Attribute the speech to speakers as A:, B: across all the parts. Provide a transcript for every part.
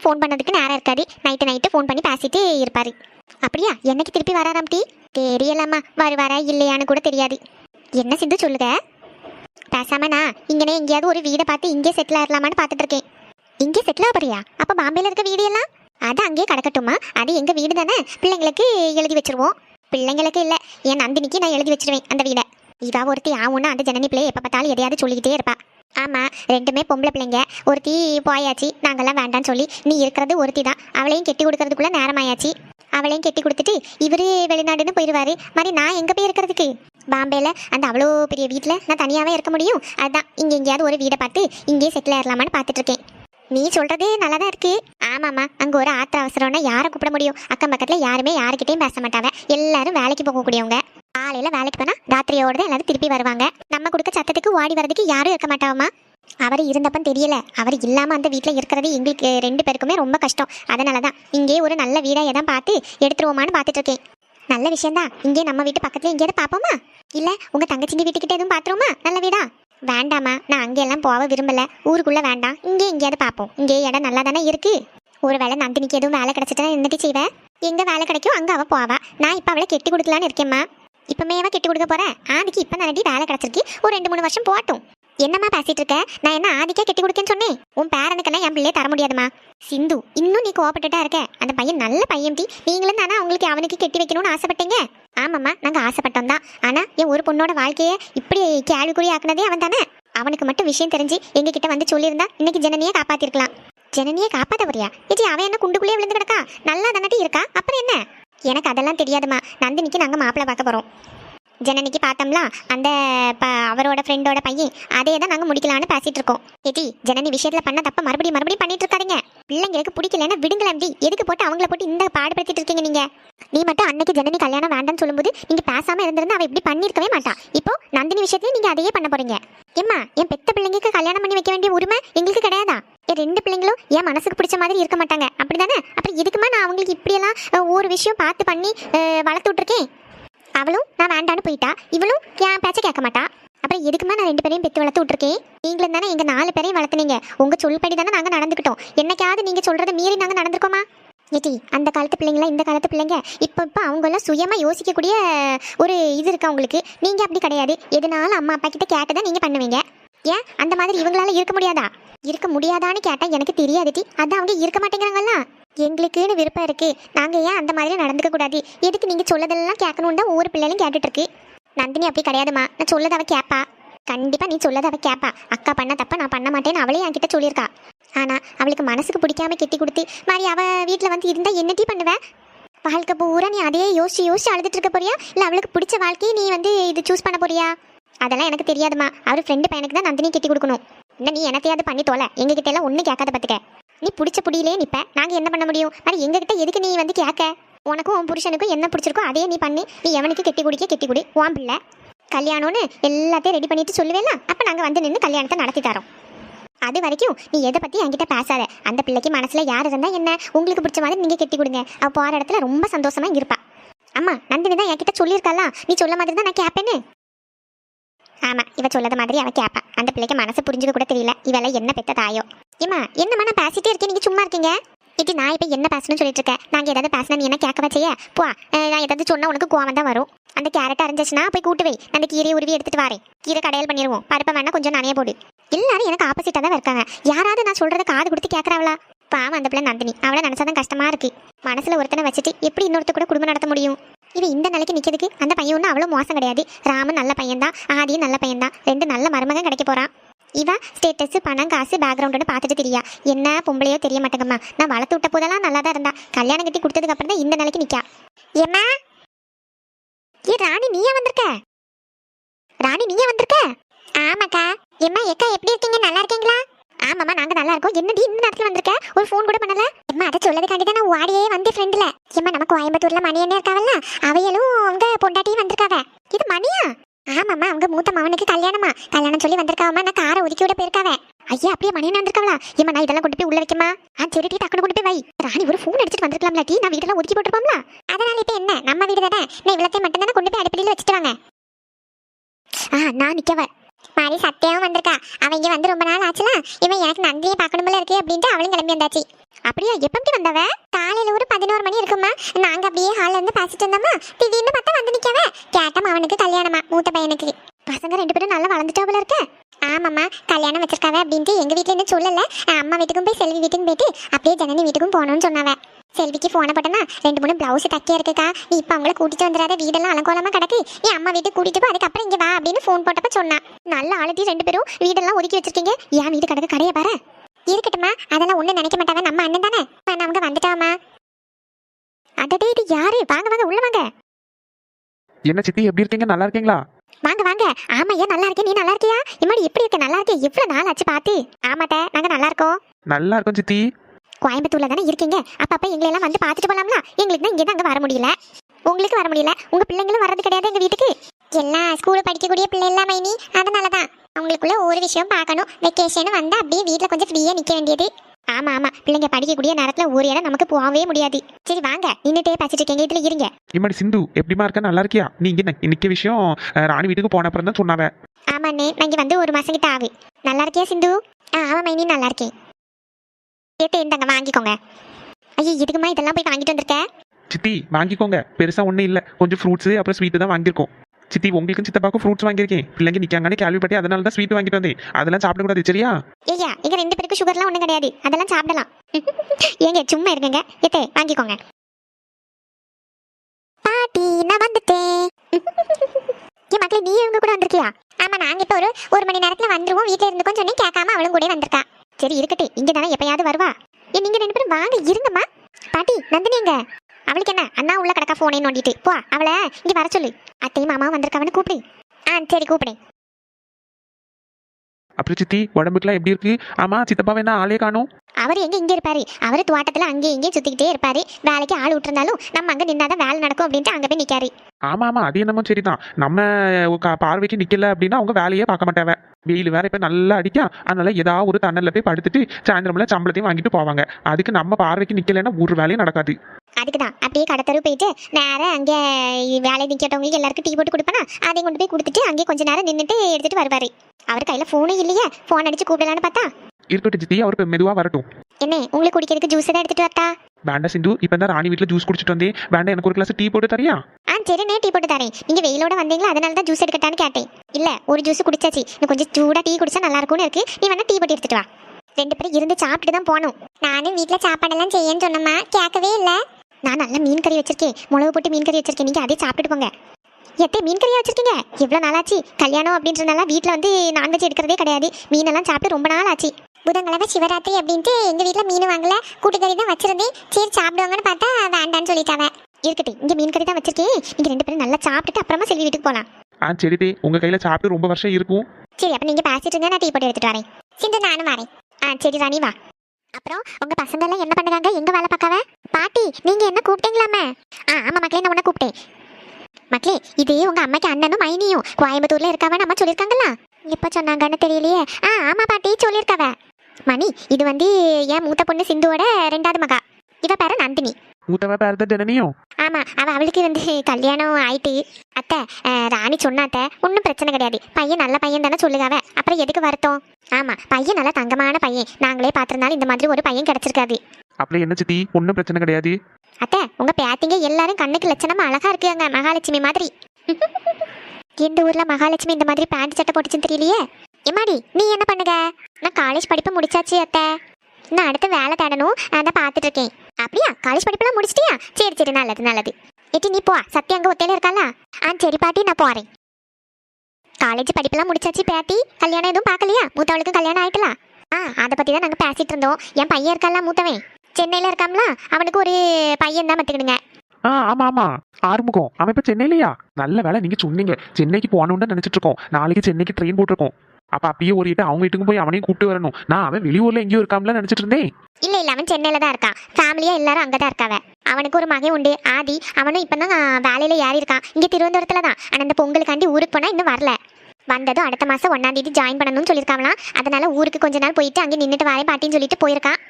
A: எனக்கெல்லாம் ஃபோன் பண்ணதுக்கு நேரம் இருக்காது. நைட்டு நைட்டு ஃபோன் பண்ணி பேசிட்டு இருப்பாரு. அப்படியா? என்னைக்கு திருப்பி வராராம் டி தெரியலம்மா. வருவாரா இல்லையான்னு கூட தெரியாது. என்ன சிந்து சொல்லுங்க பேசாம நான் இங்கனே எங்கேயாவது ஒரு வீடை பார்த்து இங்கே செட்டில் ஆயிடலாமான்னு பார்த்துட்டு இருக்கேன். இங்கே செட்டில் ஆகிறியா அப்போ பாம்பேல இருக்க வீடு எல்லாம்? அது அங்கேயே கிடக்கட்டுமா? அது எங்க வீடு தானே? பிள்ளைங்களுக்கு எழுதி வச்சிருவோம். பிள்ளைங்களுக்கு இல்லை. என் நந்தினிக்கு நான் எழுதி வச்சிருவேன் அந்த வீடை. இவா ஒருத்தி ஆகும்னா அந்த ஜனனி பிள்ளை எப்போ பார்த்தாலும் எதையாவது சொல்லிக்கிட்டே இருப்பா. ஆமாம் ரெண்டுமே பொம்பளை பிள்ளைங்க. ஒருத்தி போயாச்சு நாங்கள்லாம் வேண்டாம்னு சொல்லி நீ இருக்கிறது ஒருத்தி தான். அவளையும் கெட்டி கொடுக்கறதுக்குள்ளே நேரமாயாச்சு. அவளையும் கெட்டி கொடுத்துட்டு இவரு வெளிநாடுன்னு போயிடுவாரு மாதிரி நான் எங்கே போய் இருக்கிறதுக்கு? பாம்பேல அந்த அவ்வளோ பெரிய வீட்டில் நான் தனியாகவே இருக்க முடியும்? அதுதான் இங்கே எங்கேயாவது ஒரு வீடை பார்த்து இங்கேயே செட்டில் ஆயிடலாமான்னு பார்த்துட்டு இருக்கேன் நீ சொல்கிறது நல்லா தான் இருக்குது ஆமாம்மா அங்கே ஒரு ஆத்திர அவசரம்னா யாரை கூப்பிட முடியும்? அக்கம் பக்கத்தில் யாருமே யாருக்கிட்டையும் பேச மாட்டாங்க எல்லாரும் வேலைக்கு போகக்கூடியவங்க. காலையில வேலைக்கு போனா ராத்திரியோடு தான் எல்லாரும் திருப்பி வருவாங்க. நம்ம கொடுக்க சத்தத்துக்கு ஓடி வர்றதுக்கு யாரும் இருக்க மாட்டாவமா அவர் இருந்தப்பன் தெரியல. அவர் இல்லாமல் அந்த வீட்ல இருக்கிறது எங்களுக்கு ரெண்டு பேருக்குமே ரொம்ப கஷ்டம். அதனால தான் இங்கே ஒரு நல்ல வீடா எதான் பார்த்து எடுத்துருவோமான்னு பார்த்துட்டு இருக்கேன் நல்ல விஷயம்தான். இங்கே நம்ம வீட்டு பக்கத்துல எங்கேயாவது பார்ப்போமா? இல்லை உங்க தங்கச்சிங்க வீட்டுக்கிட்ட எதுவும் பாத்துருவோமா நல்ல வீடா? வேண்டாமா நான் அங்கெல்லாம் போக விரும்பலை. ஊருக்குள்ள வேண்டாம். இங்கே எங்கேயாவது பார்ப்போம். இங்கே இடம் நல்லா தானே இருக்கு? ஒருவேளை நந்தினிக்கு எதுவும் வேலை கிடைச்சிட்டா என்னட்டு செய்வேன் எங்கே வேலை கிடைக்கும் அங்க அவள் போவா. நான் இப்போ அவளை கெட்டி கொடுக்கலான்னு இருக்கேம்மா. இப்பமேவா கெட்டி கொடுக்க போறேன் ஆதிக்கு இப்ப நல்லடி வேலை கிடைச்சிருக்கு. ஒரு ரெண்டு மூணு வருஷம் போகட்டும் என்னம்மா பேசிட்டு இருக்க? நான் என்ன ஆதிக்கா கெட்டி கொடுக்கேன்னு சொன்னேன்? உன் பேரனுக்கெல்லாம் என் பிள்ளைய தர முடியாதுமா சிந்து இன்னும் நீ கோவப்பட்டுட்டா இருக்க. அந்த பையன் நல்ல பையன் டி. நீங்களும் தானே அவங்களுக்கு அவனுக்கு கெட்டி வைக்கணும்னு ஆசைப்பட்டீங்க? ஆமாம்மா நாங்க ஆசைப்பட்டோம் தான். ஆனா என் ஒரு பொண்ணோட வாழ்க்கையை இப்படி கேள்விக்குறி ஆக்குனதே அவன் தானே. அவனுக்கு மட்டும் விஷயம் தெரிஞ்சு எங்ககிட்ட வந்து சொல்லியிருந்தா இன்னைக்கு ஜனனியை காப்பாத்திருக்கலாம். ஜனனியை காப்பாத்த போறியா? ஏஜி அவன் என்ன குண்டுக்குள்ளேயே விழுந்து கிடக்கா? நல்லா தானட்டி இருக்கா? அப்புறம் என்ன? எனக்கு அதெல்லாம் தெரியாதுமா. நந்தினிக்கு நாங்கள் மாப்பிள்ளை பார்க்க போகிறோம் ஜனனிக்கு பார்த்தோம்ல அந்த ப அவரோட ஃப்ரெண்டோட பையன் அதே தான் நாங்கள் முடிக்கலான்னு பேசிட்டு இருக்கோம். ஏடி ஜனனி விஷயத்தில் பண்ண தப்ப மறுபடியும் மறுபடியும் பண்ணிட்டு இருக்காதீங்க. பிள்ளைங்களுக்கு பிடிக்கலன்னா விடுங்களேன் டி. எதுக்கு போட்டு அவங்கள போட்டு இந்த பாடுபடுத்திட்டு இருக்கீங்க நீங்க? நீ மட்டும் அன்னைக்கு ஜனனி கல்யாணம் வேண்டாம்னு சொல்லும்போது நீங்கள் பேசாமல் இருந்திருந்தா அவள் இப்படி பண்ணியிருக்கவே மாட்டா. இப்போ நந்தினி விஷயத்துல நீங்க அதையே பண்ண போறீங்க. ஏம்மா என் பெத்த பிள்ளைங்களுக்கு கல்யாணம் பண்ணி வைக்க வேண்டிய உரிமை எங்களுக்கு கிடையாதா? என் ரெண்டு பிள்ளைங்களும் என் மனசுக்கு பிடிச்ச மாதிரி இருக்க மாட்டாங்க. அப்படிதானே? அப்புறம் எதுக்குமா நான் அவங்களுக்கு இப்படியெல்லாம் ஒரு விஷயம் பார்த்து பண்ணி வளர்த்து விட்ருக்கேன் அவளும் நான் வேண்டான்னு போயிட்டா. இவளும் என் பேச்ச கேட்க மாட்டா. அப்புறம் எதுக்குமா நான் ரெண்டு பேரையும் பெற்று வளர்த்து விட்ருக்கேன் நீங்களும் தானே எங்கள் நாலு பேரையும் வளர்த்துனீங்க. உங்கள் சொல்படி தானே நாங்கள் நடந்துக்கிட்டோம். என்னைக்காவது நீங்கள் சொல்றதை மீறி நாங்கள் நடந்திருக்கோமா? ஏட்டி அந்த காலத்து பிள்ளைங்களா இந்த காலத்து பிள்ளைங்க? இப்போ இப்போ அவங்களாம் சுயமாக யோசிக்கக்கூடிய ஒரு இது இருக்கு அவங்களுக்கு. நீங்கள் அப்படி கிடையாது. எதுனாலும் அம்மா அப்பா கிட்ட தான் நீங்கள் பண்ணுவீங்க. ஏன்? அந்த மாதிரி இவங்களால இருக்க முடியாதா? இருக்க முடியாதான்னு கேட்டா எனக்கு தெரியாதுடி அதான் அவங்க இருக்க மாட்டேங்கிறாங்கல்ல. எங்களுக்குன்னு விருப்பம் இருக்கு. நாங்க ஏன் அந்த மாதிரி நடந்துக்க கூடாது? எதுக்கு நீங்க சொல்லதெல்லாம் கேட்கணும் தான் ஒவ்வொரு பிள்ளைகளும் கேட்டுட்டு இருக்கு. நந்தினி அப்படி கிடையாதுமா நான் சொல்லத அவ கேப்பா. கண்டிப்பா நீ சொல்லத அவ கேப்பா. அக்கா பண்ண தப்ப நான் பண்ண மாட்டேன்னு அவளே என்கிட்ட சொல்லியிருக்கா. ஆனா அவளுக்கு மனசுக்கு பிடிக்காம கெட்டி கொடுத்து மாதிரி அவ வீட்டில் வந்து இருந்தா என்னட்டி பண்ணுவ? வாழ்க்கை பூரா நீ அதையே யோசிச்சு யோசிச்சு அழுதுட்டு இருக்க போறியா? இல்ல அவளுக்கு பிடிச்ச வாழ்க்கையை நீ வந்து இது சூஸ் பண்ண போறியா? அதெல்லாம் எனக்கு தெரியாதுமா அவர் ஃப்ரெண்டு பையனுக்கு தான் நந்தினி கெட்டி கொடுக்கணும். இன்னும் நீ என்னத்தையாவது பண்ணி தோல. எங்ககிட்ட எல்லாம் ஒண்ணு கேட்காத பாத்துக்க. நீ பிடிச்ச புடியிலே நிப்ப. நாங்க என்ன பண்ண முடியும்? அது எங்ககிட்ட எதுக்கு நீ வந்து கேட்க? உனக்கும் உன் புருஷனுக்கும் என்ன பிடிச்சிருக்கோ அதே நீ பண்ணி நீ எவனுக்கு கெட்டி குடிக்க கெட்டி குடி. உன் பிள்ளை. கல்யாணம்னு எல்லாத்தையும் ரெடி பண்ணிட்டு சொல்லுவேல அப்ப நாங்க வந்து நின்று கல்யாணத்தை நடத்தி தரோம். அது வரைக்கும் நீ எதை பத்தி என்கிட்ட பேசாத. அந்த பிள்ளைக்கு மனசுல யார் இருந்தா என்ன? உங்களுக்கு பிடிச்ச மாதிரி நீங்க கெட்டி கொடுங்க. அவ போற இடத்துல ரொம்ப சந்தோஷமா இருப்பா. அம்மா நந்தினி தான் என்கிட்ட சொல்லியிருக்கல நீ சொல்ல மாதிரி தான் நான் கேட்பேன்னு ஆமா இவ சொல்லத மாதிரி அவ கேப்பா. அந்த பிள்ளைக்கு மனசு புரிஞ்சுக்க கூட தெரியல. இவெல்லாம் என்ன பெத்த தாயோ? ஏமா என்னம்மா நான் பேசிட்டே இருக்கேன் நீங்க சும்மா இருக்கீங்க? இது நான் இப்போ என்ன பேசணும்னு சொல்லிட்டு இருக்கேன்? நாங்கள் ஏதாவது பேசினா நீ என்ன கேட்க செய்ய? போ நான் ஏதாவது சொன்னால் உனக்கு கோவம் தான் வரும். அந்த கேரட் அரைஞ்சிச்சுன்னா போய் கூட்டு வை. அந்த கீரையை உருவி எடுத்துட்டு வரேன். கீரை கடையல் பண்ணிடுவோம். பருப்பை வேணா கொஞ்சம் நனைய போடு. எல்லாரும் எனக்கு ஆப்போசிட்டாக தான் இருக்காங்க. யாராவது நான் சொல்கிறத காது கொடுத்து கேட்கறாவளா பாவம் அந்த பிள்ளை நந்தினி. அவளை நினச்சாதான் கஷ்டமா இருக்கு. மனசுல ஒருத்தனை வச்சுட்டு எப்படி இன்னொருத்த கூட குடும்பம் நடத்த முடியும்? இவன் இந்த நிலைக்கு நிற்கிறதுக்கு அந்த பையன் ஒன்றும் அவ்வளோ மோசம் கிடையாது. ராமன் நல்ல பையன் தான் ஆதியும் நல்ல பையன் தான் ரெண்டு நல்ல மருமகன் கிடைக்க போறான். இவ ஸ்டேட்டஸ் பணம் காசு பேக்ரவுண்டோட பார்த்துட்டு தெரியா. என்ன பொம்பளையோ தெரிய மாட்டேங்கம்மா. நான் வளர்த்து விட்ட போதெல்லாம் நல்லா தான் இருந்தா. கல்யாணம் கட்டி கொடுத்ததுக்கு அப்புறம் தான் இந்த நிலைக்கு நிக்கா. ஏம்மா? ஏ ராணி நீயே வந்திருக்க? ராணி நீயே வந்திருக்க? ஆமாக்கா. ஏம்மா எக்கா எப்படி இருக்கீங்க? நல்லா இருக்கீங்களா? ஆமாம்மா நாங்க நல்லா இருக்கோம் என்னடி இந்த நேரத்துல வந்திருக்க? ஒரு ஃபோன் கூட பண்ணல. அம்மா அதை சொல்லதுக்காண்டி தான் நான் ஓடியே வந்து ஃப்ரெண்ட்ல ஏம்மா நம்ம கோயம்புத்தூர்ல மணி என்ன இருக்காவல்ல? அவையலும் அவங்க பொண்டாட்டியும் வந்திருக்காவ. இது மணியா? ஆமாம்மா அவங்க மூத்த மவனுக்கு கல்யாணமா. கல்யாணம் சொல்லி வந்திருக்காவம்மா நான் காரை ஒதுக்கி விட போயிருக்காவே. ஐயா அப்படியே மணி வந்திருக்கலாம் இம்மா நான் இதெல்லாம் கொண்டு போய் உள்ள வைக்கமா ஆ சரி டீ டக்குனு கொண்டு போய் வை. ராணி ஒரு ஃபோன் அடிச்சிட்டு வந்திருக்கலாம்ல டீ? நான் வீடெல்லாம் ஒதுக்கி போட்டுருப்போம்ல அதனால இப்போ என்ன? நம்ம வீடு தானே? நான் இவ்வளத்தை மட்டும் தானே கொண்டு போய் அடிப்படையில் வச்சுட்டு வாங்க. ஆ நான் நிக்கவ. மாதிரி சத்தியாவும் வந்திருக்கா. அவன் இங்கே வந்து ரொம்ப நாள் ஆச்சுல இவன் எனக்கு நந்தியை பார்க்கணும் போல இருக்கு அப்படின்ட்டு அவளும் கிளம்பி வந்தாச்சு. அப்படியா எப்படி வந்தவ? காலையில ஒரு பதினோரு மணி இருக்குமா? நாங்க அப்படியே ஹால்ல இருந்து பேசிட்டு இருந்தோமா திடீர்னு பார்த்தா வந்து நிக்கவ. கேட்டம் அவனுக்கு கல்யாணமா மூத்த பையனுக்கு. பசங்க ரெண்டு பேரும் நல்லா வளர்ந்துட்டாவுல இருக்க. ஆமாம்மா கல்யாணம் வச்சிருக்காவ அப்படின்ட்டு எங்க வீட்டில் என்ன சொல்லல. அம்மா வீட்டுக்கும் போய் செல்வி வீட்டுக்கும் போயிட்டு அப்படியே ஜனனி வீட்டுக்கும் போகணும்னு சொன்னாவ. செல்விக்கு போன போட்டனா ரெண்டு மூணு பிளவுஸ் தைக்க இருக்குக்கா. நீ இப்போ அவங்கள கூட்டிட்டு வந்துடாத வீடெல்லாம் அலங்கோலமா கிடக்கு. நீ அம்மா வீட்டுக்கு கூட்டிட்டு போ அதுக்கப்புறம் இங்க வா அப்படின்னு ஃபோன் போட்டப்ப சொன்னா. நல்ல ஆளுத்தி ரெண்டு பேரும் வீடெல்லாம் ஒதுக்கி வச்சிருக்கீங்க. ஏன் வீடு கிடக்கு கடையை பாரு. இருக்கட்டும்மா அதெல்லாம் ஒண்ணும் நினைக்க மாட்டாங்க. நம்ம அண்ணன் தானே. அவங்க வந்துட்டாமா அதே இது யாரு? வாங்க வாங்க உள்ள வாங்க.
B: என்ன சித்தி எப்படி இருக்கீங்க? நல்லா இருக்கீங்களா?
A: வாங்க வாங்க. ஆமாய்யா நல்லா இருக்கேன் நீ நல்லா இருக்கியா? இம்மாடி எப்படி இருக்க? நல்லா இருக்கே? எவ்வளவு நாள் ஆச்சு பார்த்து. ஆமாட்ட நாங்க நல்லா இருக்கோம்.
B: நல்லா இருக்கும் சித்தி.
A: கோயம்புத்தூர்ல தானே இருக்கீங்க? அப்பப்ப எங்களை எல்லாம் வந்து பார்த்துட்டு போலாம்ல எங்களுக்கு தான் இங்கே தான் அங்கே வர முடியல. உங்களுக்கு வர முடியல? உங்க பிள்ளைங்களும் வர்றது கிடையாது எங்க வீட்டுக்கு. எல்லாம் ஸ்கூல் படிக்கக்கூடிய பிள்ளை எல்லாம் மைனி அதனால தான் அவங்களுக்குள்ள ஒரு விஷயம் பார்க்கணும். வெக்கேஷன் வந்து அப்படியே வீட்டில் கொஞ்சம் ஃப்ரீயாக நிற்க வேண்டியது. ஆமா ஆமா. பிள்ளைங்க படிக்கக்கூடிய நேரத்துல ஒரு இடம் நமக்கு போகவே முடியாது. சரி வாங்க. நின்னுட்டே பேசிட்டு இருக்கீங்க இதுல இருங்க.
B: இம்மாடி சிந்து எப்படிமா இருக்க? நல்லா இருக்கியா? நீங்க நிக்க விஷயம் ராணி வீட்டுக்கு போன அப்புறம் தான் சொன்னாவ.
A: ஆமாண்ணே. நான் இங்க வந்து ஒரு மாசம் கிட்ட ஆகு நல்லா இருக்கியா சிந்து? ஆமா மைனி நல்லா இருக்கேன். கேட்டு இந்தாங்க வாங்கிக்கோங்க. ஐயோ இதுக்குமா இதெல்லாம் போய் வாங்கிட்டு வந்திருக்க?
B: சித்தி வாங்கிக்கோங்க. பெருசா ஒண்ணும் இல்ல. கொஞ்சம் ஃப்ரூட்ஸ் அப்புறம் ஸ்வீட் தான் வாங்கியிருக்கோம். சித்தி உங்களுக்கும் சித்தப்பாக்கும் ஃப்ரூட்ஸ் வாங்கியிருக்கேன். பிள்ளைங்க நிக்காங்கன்னு கேள்விப்பட்டே அதனால தான் ஸ்வீட் வாங்கிட்டு வந்தேன். அதெல்லாம் சாப்பிடக்கூடாது சரியா?
A: ஐயா எங்க ரெண்டு பேருக்கு சுகர்லாம் ஒண்ணும் கிடையாது. அதெல்லாம் சாப்பிடலாம். ஏங்க சும்மா இருங்கங்க. எத்தே வாங்கிக்கோங்க. பாட்டி நான் வந்துட்டேன். என் மக்களே நீ இவங்க கூட வந்திருக்கியா? ஆமா நாங்க இப்போ ஒரு ஒரு மணி நேரத்துல வந்துருவோம். வீட்ல இருந்துக்கோ சொன்னி கேட்காம அவளும் கூட வந்திருக்கா. சரி இருக்கட்டும். இங்க தானே எப்பயாவது வருவா. ஏ நீங்க ரெண்டு பேரும் வாங்க இருங்கம்மா. பாட்டி நந்தினிங்க அவளுக்கு என்ன? அண்ணா உள்ள கிடக்கா போனே நோண்டிட்டு. போ அவளை இங்க வர சொல்லு. அத்தையும் மாமா வந்திருக்காவன்னு கூப்பிடு. ஆ சரி கூப்பிடு.
B: அப்புறம் சித்தி உடம்புக்குலாம் எப்படி இருக்கு? ஆமா சித்தப்பா வேணா ஆளே காணும்?
A: அவர் எங்க இங்க இருப்பாரு? அவர் தோட்டத்துல அங்கேயும் இங்கேயும் சுத்திக்கிட்டே இருப்பாரு. வேலைக்கு ஆள் விட்டுருந்தாலும் நம்ம அங்க நின்னாதான் வேலை நடக்கும் அப்படின்ட்டு அங்க போய் நிக்காரு.
B: ஆமா ஆமா அது என்னமோ சரிதான். நம்ம க- பார்வைக்கு நிக்கல அப்படின்னா அவங்க வேலையே பார்க்க மாட்டாவ வெயில் வேற இப்ப நல்லா அடிக்கா. அதனால ஏதாவது ஒரு தண்ணல்ல போய் படுத்துட்டு சாயந்தரம்ல சம்பளத்தையும் வாங்கிட்டு போவாங்க. அதுக்கு நம்ம பார்வைக்கு நிக்கலைன்னா ஒரு வேலையும் நடக்காது.
A: அதுக்குதான். அப்படியே கடத்தரு போயிட்டு நேரா அங்கே வேலை நிக்கட்டவங்களுக்கு எல்லாருக்கும் டீ போட்டு கொடுப்பேனா? அதையும் கொண்டு போய் கொடுத்துட்டு அங்கேயே கொஞ்ச நேரம் நின்றுட்டு எடுத்துட்டு வருவாரு. அவர் கையில போனும் இல்லையே. போன் அடிச்சு கூப்பிடலான்னு பார்த்தா?
B: இருக்கட்டும் சித்தி அவர் இப்ப மெதுவா வரட்டும்.
A: என்ன உங்களுக்கு குடிக்கிறதுக்கு ஜூஸ் தான் எடுத்துட்டு வரட்டா?
B: வேண்டாம் சிந்து இப்போ தான் ராணி வீட்டில் ஜூஸ் குடிச்சிட்டு வந்தேன். வேண்டாம் எனக்கு ஒரு கிளாஸ் டீ போட்டு தரியா?
A: ஆ சரி நே டீ போட்டு தரேன். நீங்க வெயிலோட வந்தீங்களா? அதனால தான் ஜூஸ் எடுக்கட்டான்னு கேட்டேன். இல்ல ஒரு ஜூஸ் குடிச்சாச்சு. இன்னும் கொஞ்சம் சூடா டீ குடிச்சா நல்லா இருக்கும்னு இருக்கு. நீ வேணா டீ போட்டு எடுத்துட்டு வா. ரெண்டு பேரும் இருந்து சாப்பிட்டு தான் போகணும். நானும் வீட்ல சாப்பாடெல்லாம் செய்யன்னு சொன்னம்மா. கேட்கவே இல்ல. நான் நல்ல மீன் கறி வச்சிருக்கேன் மிளகு போட்டு மீன் கறி வச்சிருக்கேன் நீங்க அதே சாப்பிட்டுட்டு போங்க. எத்தே மீன் கறியா வச்சிருக்கீங்க? எவ்வளவு நாளாச்சு. கல்யாணம் அப்படின்றனால வீட்ல வந்து நான்வெஜ் எடுக்கிறதே கிடையாது. மீனெல்லாம் சாப்பிட்டு ரொம்ப நாள் ஆச்சு புதன்கிழமை சிவராத்திரி அப்படின்ட்டு எங்க வீட்ல மீன் வாங்கல. கூட்டுக்கறி தான் வச்சிருந்தேன். சரி சாப்பிடுவாங்கன்னு பார்த்தா வேண்டான்னு சொல்லிட்டாவ. இருக்கட்டும் இங்க மீன் கறி தான் வச்சிருக்கேன் நீங்க ரெண்டு பேரும் நல்லா சாப்பிட்டுட்டு அப்புறமா செல்வி வீட்டுக்கு போலாம்.
B: ஆ சரி தே உங்கள் கையில் சாப்பிட்டு ரொம்ப வருஷம் இருக்கும்.
A: சரி அப்ப நீங்க பேசிட்டு இருங்க. நான் டீ போட்டு எடுத்துட்டு வரேன். சிந்து நானும் வரேன். ஆ சரி ராணி வா. அப்புறம் உங்க பசங்க எல்லாம் என்ன பண்ணுறாங்க? எங்க வேலை பார்க்காவ? பாட்டி நீங்க என்ன கூப்பிட்டீங்களாமே ஆ ஆமா மக்களே நான் உன்ன கூப்பிட்டேன். மக்களே இது உங்க அம்மாக்கு அண்ணனும் மைனியும். கோயம்புத்தூர்ல இருக்காவ நம்ம சொல்லியிருக்காங்களா எப்ப சொன்னாங்கன்னு தெரியலையே. ஆ ஆமா பாட்டி சொல்லியிருக்காவ. மணி இது வந்து என் மூத்த பொண்ணு சிந்துவோட ரெண்டாவது மகா. இவ பேர நந்தினி.
B: மூத்தவ பேர் தான் ஜனனியும்
A: ஆமா அவ அவளுக்கு வந்து கல்யாணம் ஆயிட்டு. அத்தை ராணி சொன்னாத்த ஒன்றும் பிரச்சனை கிடையாது. பையன் நல்ல பையன் தானே சொல்லுகாவ அப்புறம் எதுக்கு வருத்தம்? ஆமா பையன் நல்ல தங்கமான பையன். நாங்களே பார்த்திருந்தாலும் இந்த மாதிரி ஒரு பையன் கிடைச்சிருக்காது.
B: அப்படியே என்ன சித்தி? ஒன்றும் பிரச்சனை கிடையாது.
A: அத்தை உங்க பேத்திங்க எல்லாரும் கண்ணுக்கு லட்சணமா அழகா இருக்காங்க மகாலட்சுமி மாதிரி. எந்த ஊர்ல மகாலட்சுமி இந்த மாதிரி பேண்ட் சட்டை போட்டுச்சுன்னு தெரியலையே? எம்மாடி நீ என்ன பண்ணுக? நான் காலேஜ் படிப்பு முடிச்சாச்சு அத்தை. நான் அடுத்து வேலை தேடணும் அதான் பார்த்துட்டு இருக்கேன். அப்படியா? காலேஜ் படிப்பெல்லாம் முடிச்சிட்டியா? சரி சரி நல்லது நல்லது. எட்டி நீ போ. சத்யா அங்க ஒத்தையில இருக்காளா? ஆ சரி பாட்டி நான் போறேன். காலேஜ் படிப்பெல்லாம் முடிச்சாச்சு பேட்டி. கல்யாணம் எதுவும் பார்க்கலையா? மூத்தவளுக்கு கல்யாணம் ஆயிட்டலாம் ஆ அதை பற்றி தான் நாங்க பேசிட்டு இருந்தோம். என் பையன் இருக்கால மூத்தவன். சென்னையில இருக்காம்ல அவனுக்கு ஒரு பையன் தான் மத்துக்கிடுங்க
B: ஆ ஆமா ஆமா. ஆறுமுகம். அவன் இப்போ சென்னையிலையா? நல்ல வேலை நீங்க சொன்னீங்க. சென்னைக்கு போகணும்னு நினைச்சிட்டு இருக்கோம். நாளைக்கு சென்னைக்கு ட்ரெயின் போட்டிருக்கோம். அப்ப அப்படியே ஓடிட்டு அவங்க வீட்டுக்கு போய் அவனையும் கூப்பிட்டு வரணும். நான் அவன் வெளியூர்ல எங்கேயும் இருக்காமல நினைச்சிட்டு இருந்தேன்.
A: இல்ல இல்ல அவன் சென்னையில தான் இருக்கான். ஃபேமிலியா எல்லாரும் அங்கதான் இருக்காவ. அவனுக்கு ஒரு மகன் உண்டு. ஆதி அவனும் இப்பதான் வேலையில ஏறி இருக்கான். இங்க திருவனந்தபுரத்துல தான். ஆனா இந்த பொங்கலுக்காண்டி ஊருக்கு போனா இன்னும் வரல. வந்ததும் அடுத்த மாசம் ஒன்னாம் தேதி ஜாயின் பண்ணணும்னு சொல்லியிருக்காங்களாம். அதனால ஊருக்கு கொஞ்ச நாள் போயிட்டு அங்கே நின்றுட்டு வரேன் பாட்டின்னு சொல்லிட்டு போயிருக்கான்.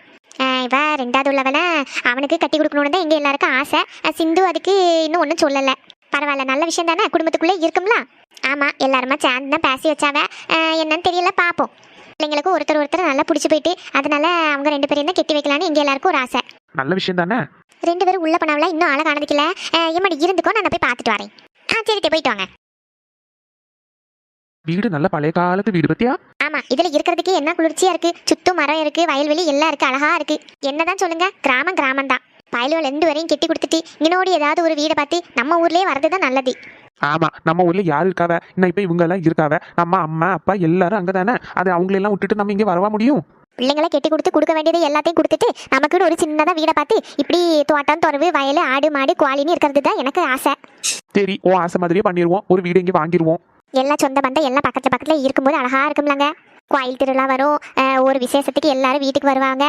A: இவ ரெண்டாவது உள்ளவன அவனுக்கு கட்டி கொடுக்கணும்னு தான் எங்க எல்லாருக்கும் ஆசை. சிந்து அதுக்கு இன்னும் ஒன்றும் சொல்லல. பரவாயில்ல நல்ல விஷயம் தானே? குடும்பத்துக்குள்ளே இருக்கும்ல? ஆமா எல்லாருமா சேர்ந்து தான் பேசி வச்சாவ. என்னன்னு தெரியல பார்ப்போம் பிள்ளைங்களுக்கும் ஒருத்தர் ஒருத்தர் நல்லா பிடிச்சி போயிட்டு அதனால அவங்க ரெண்டு பேரையும் தான் கெட்டி வைக்கலான்னு எங்க எல்லாருக்கும் ஒரு ஆசை.
B: நல்ல விஷயம் தானே?
A: ரெண்டு பேரும் உள்ள பண்ணாவில இன்னும் ஆளை காணதுக்கல ஏமாடி இருந்துக்கோ நான் போய் பார்த்துட்டு வரேன். ஆ சரி தே, போயிட்டு வாங்க.
B: வீடு நல்ல பழைய காலத்து வீடு பத்தியா?
A: ஆமா இதுல இருக்கிறதுக்கு என்ன குளிர்ச்சியா இருக்கு. சுத்தும் மரம் இருக்கு வயல்வெளி எல்லாம் இருக்கு அழகா இருக்கு. என்னதான் சொல்லுங்க கிராமம் கிராமம் தான் வயல்வெளி ரெண்டு வரையும் கெட்டி கொடுத்துட்டு இங்கனோடி ஏதாவது ஒரு வீடை பார்த்து நம்ம ஊர்லயே வரதுதான் நல்லது.
B: ஆமா நம்ம ஊர்ல யார் இருக்காவ? இன்னும் இப்ப இவங்க எல்லாம் இருக்காவ? நம்ம அம்மா அப்பா எல்லாரும் அங்கதானே? அது அவங்களெல்லாம் விட்டுட்டு நம்ம இங்க வரவா முடியும்?
A: பிள்ளைங்களை கெட்டி கொடுத்து கொடுக்க வேண்டியது எல்லாத்தையும் கொடுத்துட்டு நமக்குன்னு ஒரு சின்னதா வீடை பார்த்து இப்படி தோட்டம் துறவு வயல் ஆடு மாடு குவாலின்னு இருக்கிறது தான் எனக்கு ஆசை.
B: சரி ஓ ஆசை மாதிரியே பண்ணிடுவோம் ஒரு வீடு இங்க வாங்கிடுவோம்
A: எல்லாம் சொந்த பந்தம் எல்லாம் பக்கத்துல பக்கத்துல இருக்கும்போது அழகா இருக்கும்லங்க. கோயில் திருவிழா வரும். ஒரு விசேஷத்துக்கு எல்லாரும் வீட்டுக்கு வருவாங்க.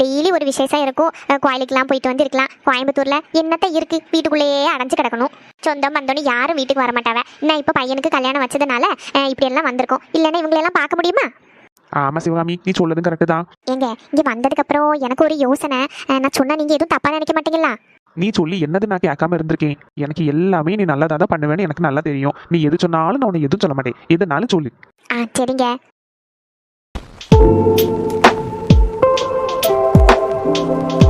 A: டெய்லி ஒரு விசேஷம் இருக்கும். கோயிலுக்கெல்லாம் போயிட்டு வந்து இருக்கலாம் கோயம்புத்தூர்ல என்னத்த இருக்கு? வீட்டுக்குள்ளேயே அடைஞ்சு கிடக்கணும். சொந்தம் பந்தம்னு யாரும் வீட்டுக்கு வர மாட்டாவ. நான் இப்போ பையனுக்கு கல்யாணம் வச்சதுனால அஹ் இப்படி எல்லாம் வந்திருக்கோம். இல்லைன்னா இவங்களெல்லாம் பார்க்க முடியுமா?
B: ஆமா சிவகாமி. நீ சொல்லதும் கரெக்டு தான்.
A: ஏங்க இங்க வந்ததுக்கு அப்புறம் எனக்கு ஒரு யோசனை. நான் சொன்னா நீங்க எதுவும் தப்பா நினைக்க மாட்டீங்களா?
B: நீ சொல்லி என்னது நான் கேட்காம இருந்திருக்கேன். எனக்கு எல்லாமே நீ நல்லதா தான் பண்ணுவேன்னு எனக்கு நல்லா தெரியும். நீ எது சொன்னாலும் நான் உன்னை எதுவும் சொல்ல மாட்டேன். எதுனாலும் சொல்லு.
A: ஆ சரிங்க. Thank you.